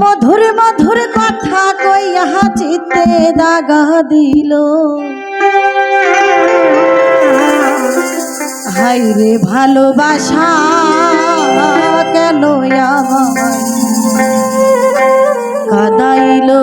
মধুর মধুর কথা কই ইহা চিত্তে দাগা দিল। হাই রে ভালোবাসা কেন আমার কাদাইলো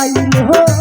চাইল